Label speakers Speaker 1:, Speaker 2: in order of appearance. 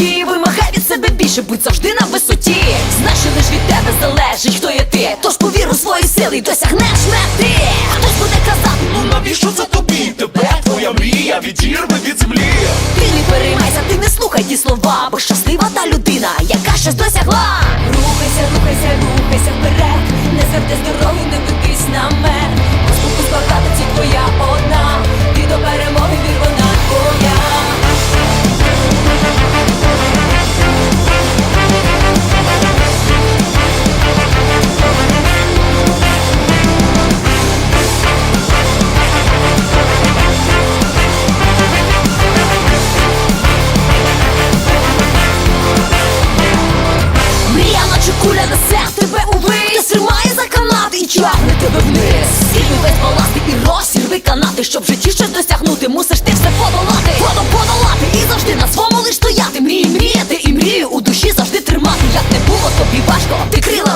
Speaker 1: житті Вимагай від себе більше, будь завжди на висоті Знай, що лиш від тебе залежить, хто є ти Тож повір у свої сили і досягнеш мети Хтось буде казати, Ну навіщо це тобі? Тебе твоя мрія
Speaker 2: відірве від землі
Speaker 1: ти не переймайся, ти не слухай ті слова, бо щаслива та людина, яка щось досягла. Рухайся, рухайся, рухайся вперед, не завжди здоровий, не ведись на мен. Спокус багато ці твоя Шлях тебе увись тримає за канат і тягне тебе вниз Скинь увесь баласт і розірви канати, щоб житті щось досягнути, мусиш ти все подолати, Воно подолати і завжди на своєму лиш стояти. Мрії, мріяти і мрію у душі завжди тримати. Як не було тобі важко, ти крила.